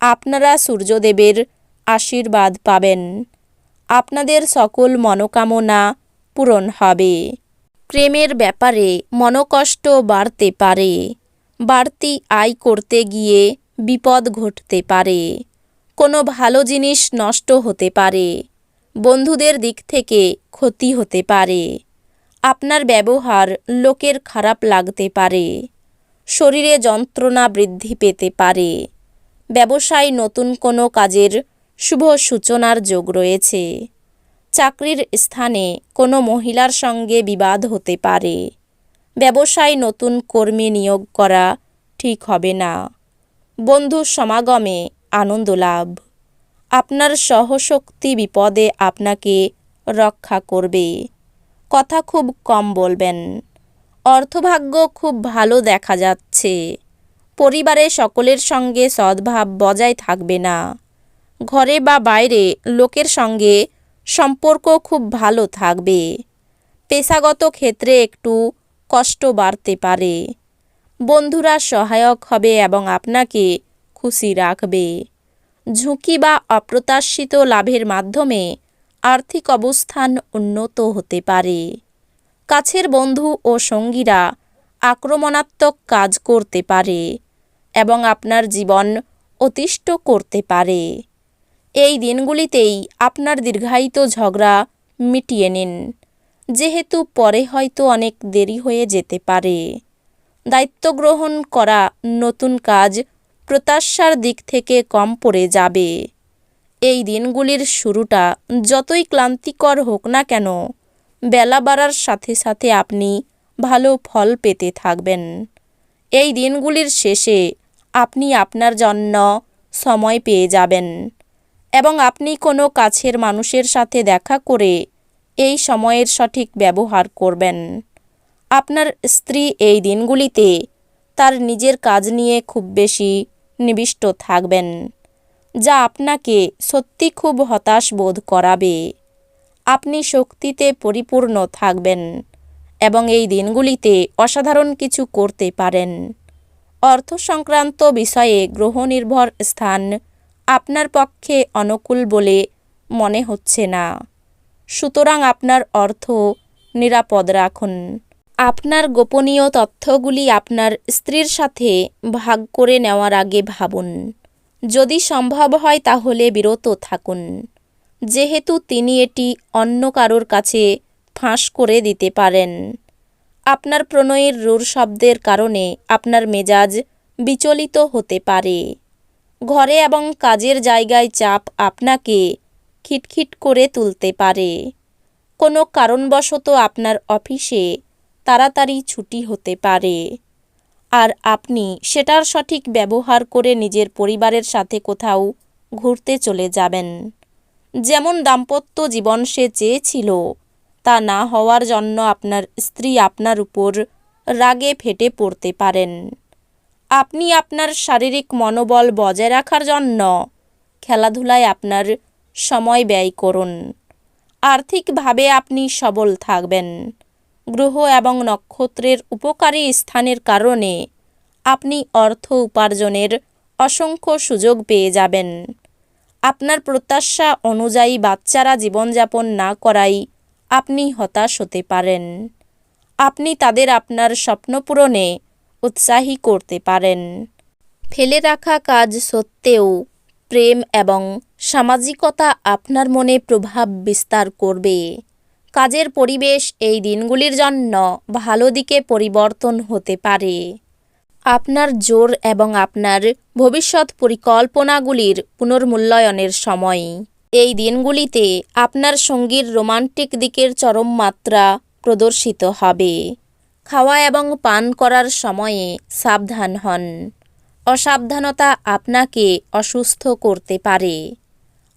আপনারা সূর্যদেবের আশীর্বাদ পাবেন। আপনাদের সকল মনোকামনা পূরণ হবে। প্রেমের ব্যাপারে মনোকষ্ট বাড়তে পারে। বাড়তি আয় করতে গিয়ে বিপদ ঘটতে পারে। কোনো ভালো জিনিস নষ্ট হতে পারে। বন্ধুদের দিক থেকে ক্ষতি হতে পারে। আপনার ব্যবহার লোকের খারাপ লাগতে পারে। শরীরে যন্ত্রণা বৃদ্ধি পেতে পারে। ব্যবসায় নতুন কোনো কাজের শুভ সূচনার যোগ রয়েছে। চাকরির স্থানে কোনো মহিলার সঙ্গে বিবাদ হতে পারে। ব্যবসায় নতুন কর্মী নিয়োগ করা ঠিক হবে না। বন্ধু সমাগমে আনন্দ লাভ। আপনার সহশক্তি বিপদে আপনাকে রক্ষা করবে। কথা খুব কম বলবেন। অর্থভাগ্য খুব ভালো দেখা যাচ্ছে। পরিবারে সকলের সঙ্গে সদ্ভাব বজায় থাকবে না। ঘরে বা বাইরে লোকের সঙ্গে সম্পর্ক খুব ভালো থাকবে। পেশাগত ক্ষেত্রে একটু কষ্ট বাড়তে পারে। বন্ধুরা সহায়ক হবে এবং আপনাকে খুশি রাখবে। ঝুঁকি বা অপ্রত্যাশিত লাভের মাধ্যমে আর্থিক অবস্থান উন্নত হতে পারে। কাছের বন্ধু ও সঙ্গীরা আক্রমণাত্মক কাজ করতে পারে। এবং আপনার জীবন অতিষ্ঠ করতে পারে। এই দিনগুলিতেই আপনার দীর্ঘায়িত ঝগড়া মিটিয়ে নিন, যেহেতু পরে হয়তো অনেক দেরি হয়ে যেতে পারে। দায়িত্ব গ্রহণ করা নতুন কাজ প্রত্যাশার দিক থেকে কম পড়ে যাবে। এই দিনগুলির শুরুটা যতই ক্লান্তিকর হোক না কেন, বেলা বাড়ার সাথে সাথে আপনি ভালো ফল পেতে থাকবেন। এই দিনগুলির শেষে আপনি আপনার জন্য সময় পেয়ে যাবেন এবং আপনি কোনো কাছের মানুষের সাথে দেখা করে এই সময়ের সঠিক ব্যবহার করবেন। আপনার স্ত্রী এই দিনগুলিতে তার নিজের কাজ নিয়ে খুব বেশি নিবিষ্ট থাকবেন, যা আপনাকে সত্যি খুব হতাশ বোধ করাবে। আপনি শক্তিতে পরিপূর্ণ থাকবেন এবং এই দিনগুলিতে অসাধারণ কিছু করতে পারেন। অর্থ সংক্রান্ত বিষয়ে গ্রহ নির্ভর স্থান আপনার পক্ষে অনুকূল বলে মনে হচ্ছে না। সুতরাং আপনার অর্থ নিরাপদ রাখুন। আপনার গোপনীয় তথ্যগুলি আপনার স্ত্রীর সাথে ভাগ করে নেওয়ার আগে ভাবুন। যদি সম্ভব হয় তাহলে বিরত থাকুন। যেহেতু তিনি এটি অন্য কারোর কাছে ফাঁস করে দিতে পারেন। আপনার প্রণয়ের রুর শব্দের কারণে আপনার মেজাজ বিচলিত হতে পারে। ঘরে এবং কাজের জায়গায় চাপ আপনাকে খিটখিট করে তুলতে পারে। কোনো কারণবশত আপনার অফিসে তাড়াতাড়ি ছুটি হতে পারে। আর আপনি সেটার সঠিক ব্যবহার করে নিজের পরিবারের সাথে কোথাও ঘুরতে চলে যাবেন। যেমন দাম্পত্য জীবন সে চেয়েছিল তা না হওয়ার জন্য আপনার স্ত্রী আপনার উপর রাগে ফেটে পড়তে পারেন। আপনি আপনার শারীরিক মনোবল বজায় রাখার জন্য খেলাধুলায় আপনার সময় ব্যয় করুন। আর্থিকভাবে আপনি সবল থাকবেন। গ্রহ এবং নক্ষত্রের উপকারী স্থানের কারণে আপনি অর্থ উপার্জনের অসংখ্য সুযোগ পেয়ে যাবেন। আপনার প্রত্যাশা অনুযায়ী বাচ্চারা জীবনযাপন না করাই আপনি হতাশ হতে পারেন। আপনি তাদের আপনার স্বপ্ন পূরণে উৎসাহী করতে পারেন। ফেলে রাখা কাজ সত্ত্বেও প্রেম এবং সামাজিকতা আপনার মনে প্রভাব বিস্তার করবে। কাজের পরিবেশ এই দিনগুলির জন্য ভালো দিকে পরিবর্তন হতে পারে। আপনার জোর এবং আপনার ভবিষ্যৎ পরিকল্পনাগুলির পুনর্মূল্যায়নের সময় এই দিনগুলিতে আপনার সঙ্গীর রোমান্টিক দিকের চরম মাত্রা প্রদর্শিত হবে। খাওয়া এবং পান করার সময়ে সাবধান হন। অসাবধানতা আপনাকে অসুস্থ করতে পারে।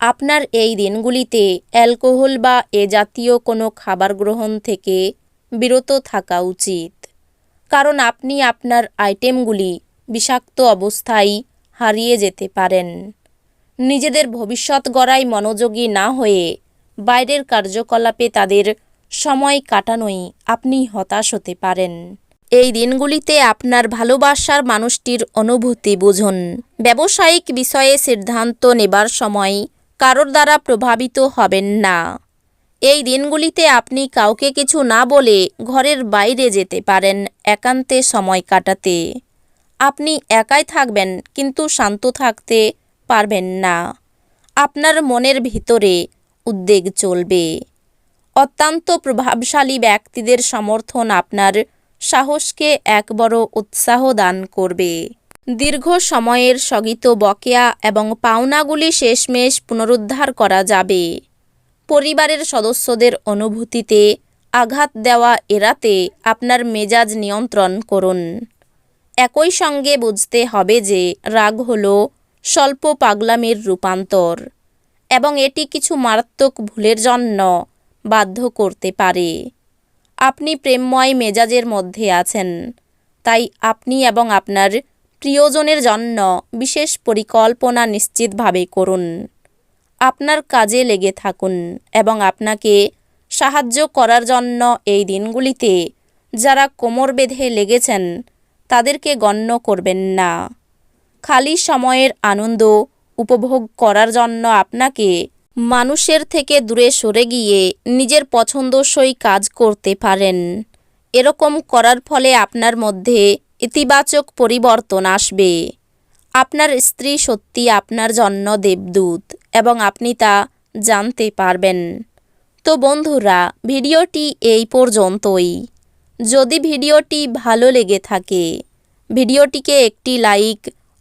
আপনার এই দিনগুলিতে অ্যালকোহল বা এ জাতীয় কোনো খাবার গ্রহণ থেকে বিরত থাকা উচিত। কারণ আপনি আপনার আইটেমগুলি বিষাক্ত অবস্থায় হারিয়ে যেতে পারেন। নিজেদের ভবিষ্যৎ গড়ায় মনোযোগী না হয়ে বাইরের কার্যকলাপে তাদের সময় কাটানোই আপনি হতাশ হতে পারেন। এই দিনগুলিতে আপনার ভালোবাসার মানুষটির অনুভূতি বুঝুন। ব্যবসায়িক বিষয়ে সিদ্ধান্ত নেবার সময় কারোর দ্বারা প্রভাবিত হবেন না। এই দিনগুলিতে আপনি কাউকে কিছু না বলে ঘরের বাইরে যেতে পারেন একান্তে সময় কাটাতে। আপনি একাই থাকবেন, কিন্তু শান্ত থাকতে পারবেন না। আপনার মনের ভিতরে উদ্বেগ চলবে। অত্যন্ত প্রভাবশালী ব্যক্তিদের সমর্থন আপনার সাহসকে এক বড় উৎসাহ দান করবে। দীর্ঘ সময়ের স্থগিত বকেয়া এবং পাওনাগুলি শেষমেশ পুনরুদ্ধার করা যাবে। পরিবারের সদস্যদের অনুভূতিতে আঘাত দেওয়া এড়াতে আপনার মেজাজ নিয়ন্ত্রণ করুন। একই সঙ্গে বুঝতে হবে যে রাগ হল স্বল্প পাগলামির রূপান্তর, এবং এটি কিছু মারাত্মক ভুলের জন্য বাধ্য করতে পারে। আপনি প্রেমময় মেজাজের মধ্যে আছেন, তাই আপনি এবং আপনার প্রিয়জনের জন্য বিশেষ পরিকল্পনা নিশ্চিতভাবে করুন। আপনার কাজে লেগে থাকুন এবং আপনাকে সাহায্য করার জন্য এই দিনগুলিতে যারা কোমর বেঁধে লেগেছেন, তাদেরকে গণ্য করবেন না। খালি সময়ের আনন্দ উপভোগ করার জন্য আপনাকে মানুষের থেকে দূরে সরে গিয়ে নিজের পছন্দসই কাজ করতে পারেন। এরকম করার ফলে আপনার মধ্যে ইতিবাচক পরিবর্তন আসবে। আপনার স্ত্রী সত্যি আপনার জন্য দেবদূত এবং আপনি তা জানতে পারবেন। তো বন্ধুরা, ভিডিওটি এই পর্যন্তই। যদি ভিডিওটি ভালো লেগে থাকে, ভিডিওটিকে একটি লাইক